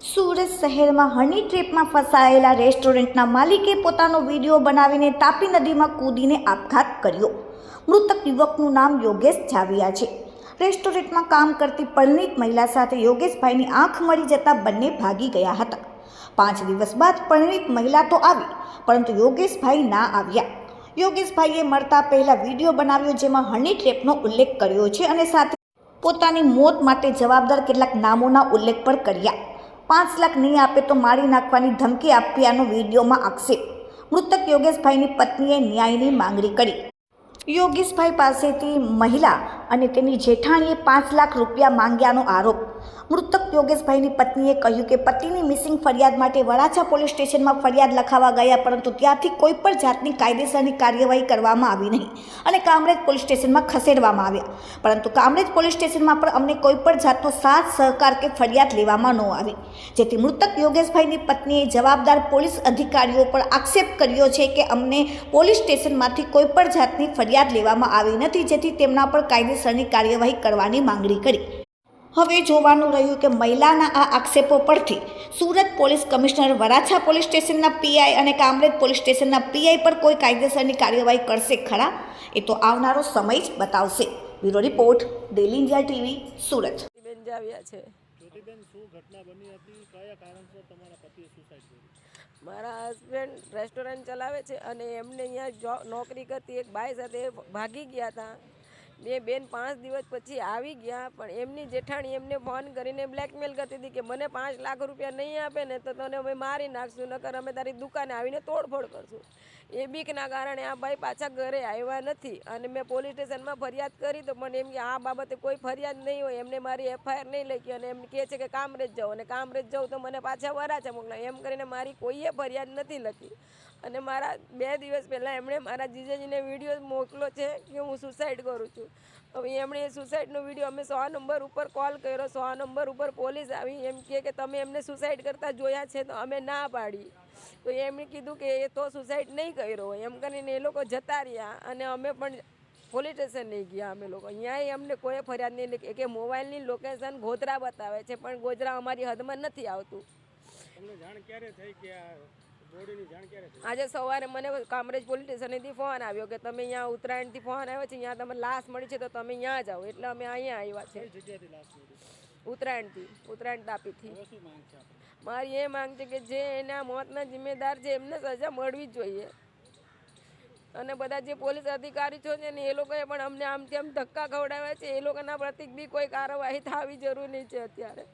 સુરત શહેરમાં હની ટ્રેપમાં ફસાયેલા રેસ્ટોરન્ટના માલિકે પોતાનો વીડિયો બનાવીને તાપી નદીમાં કૂદીને આપઘાત કર્યો. મૃતક યુવકનું નામ યોગેશ જાવિયા છે. રેસ્ટોરન્ટમાં કામ કરતી પરિણીત મહિલા સાથે યોગેશભાઈની આંખ મળી જતાં બંને ભાગી ગયા હતા. પાંચ દિવસ બાદ પરિણીત મહિલા તો આવી, પરંતુ યોગેશભાઈ ના આવ્યા. યોગેશભાઈએ મળતા પહેલા વીડિયો બનાવ્યો જેમાં હની ટ્રેપનો ઉલ્લેખ કર્યો છે અને સાથે પોતાની મોત માટે જવાબદાર કેટલાક નામોના ઉલ્લેખ પણ કર્યા. પાંચ લાખ નહીં આપે તો મારી નાખવાની ધમકી આપ્યાનો વિડીયોમાં આક્ષેપ. મૃતક યોગેશભાઈની પત્નીએ ન્યાયની માંગણી કરી. યોગેશભાઈ પાસેથી મહિલા અને તેની જેઠાણીએ પાંચ લાખ રૂપિયા માંગ્યાનો આરોપ. મૃતક યોગેશભાઈની પત્નીએ કહ્યું કે પતિની મિસિંગ ફરિયાદ માટે વરાછા પોલીસ સ્ટેશનમાં ફરિયાદ લખાવા ગયા, પરંતુ ત્યાંથી કોઈ પણ જાતની કાયદેસરની કાર્યવાહી કરવામાં આવી નહીં અને કામરેજ પોલીસ સ્ટેશનમાં ખસેડવામાં આવ્યા. પરંતુ કામરેજ પોલીસ સ્ટેશનમાં પણ અમને કોઈ પણ જાતનો સાથ, સહકાર કે ફરિયાદ લેવામાં ન આવી. જેથી મૃતક યોગેશભાઈની પત્નીએ જવાબદાર પોલીસ અધિકારીઓ પર આક્ષેપ કર્યો છે કે અમને પોલીસ સ્ટેશનમાંથી કોઈ પણ જાતની ફરિયાદ લેવામાં આવી નથી, જેથી તેમના પર કાયદેસરની કાર્યવાહી કરવાની માંગણી કરી. હવે જોવાનું રહ્યું કે મહિલાના આ આક્ષેપો પરથી Surat police commissioner Varachha police સ્ટેશનના પીઆઈ અને કામરેજ પોલીસ સ્ટેશનના પીઆઈ પર કોઈ કાયદેસરની કાર્યવાહી કરશે ખરા? એ તો આવનારો સમય જ બતાવશે. Bureau report daily India TV Surat. આવ્યા છે. જ્યોતિબેન શું ઘટના બની હતી? કયા કારણસર તમારા પતિએ સુસાઇડ કર્યું? મારા હસબન્ડ રેસ્ટોરન્ટ ચલાવે છે અને એમને અહીંયા નોકરી કરતી એક બાઈ સાથે ભાગી ગયા હતા. ને બેન પાંચ દિવસ પછી આવી ગયા, પણ એમની જેઠાણી એમને ફોન કરીને બ્લેકમેલ કરતી હતી કે મને પાંચ લાખ રૂપિયા નહીં આપે ને તો તને અમે મારી નાખશું, નકર અમે તારી દુકાને આવીને તોડફોડ કરશું. એ બીકના કારણે આ ભાઈ પાછા ઘરે આવ્યા નથી અને મેં પોલીસ સ્ટેશનમાં ફરિયાદ કરી તો મને એમ કે આ બાબતે કોઈ ફરિયાદ નહીં હોય, એમને મારી એફઆઈઆર નહીં લખી અને એમ કહે છે કે કામરેજ જાઓ અને કામરેજ જાઉં તો મને પાછા વરાછા મોકલા એમ કરીને મારી કોઈએ ફરિયાદ નથી લખી. અને મારા બે દિવસ પહેલાં એમણે મારા જીજાજીને વીડિયો મોકલો છે કે હું સુસાઇડ કરું છું. હવે એમણે એ સુસાઇડનો વીડિયો અમે સો નંબર ઉપર કોલ કર્યો, સો નંબર ઉપર પોલીસ આવી, એમ કહે કે તમે એમને સુસાઇડ કરતા જોયા છે તો અમે ના પાડી. તો એમણે કીધું કે એ તો સુસાઇડ નહીં કર્યો એમ કરીને એ લોકો જતા રહ્યા અને અમે પણ પોલીસ સ્ટેશન નહીં ગયા અમે લોકો. અહીંયા અમને કોઈ ફરિયાદ નહીં લખી કે મોબાઈલની લોકેશન ગોધરા બતાવે છે, પણ ગોધરા અમારી હદમાં નથી આવતું. તમને જાણ ક્યારે થઈ કે આજે સવારે મને કામરેજ પોલીસ સ્ટેશનેથી ફોન આવ્યો કે તમે અહીંયા ઉત્તરાયણથી ફોન આવ્યો છે અહીંયા તમે લાશ મળી છે તો તમે અહીંયા જાઓ. એટલે અમે અહીંયા આવ્યા છે. ઉત્તરાયણથી ઉત્તરાયણ તાપીથી. મારી એ માંગ છે કે જે એના મોતના જિમ્મેદાર છે એમને સજા મળવી જ જોઈએ. અને બધા જે પોલીસ અધિકારી છો છે ને એ લોકોએ પણ અમને આમ તેમ ધક્કા ખવડાવ્યા છે. એ લોકોના પ્રતિક બી કોઈ કાર્યવાહી થવી જરૂરી છે અત્યારે.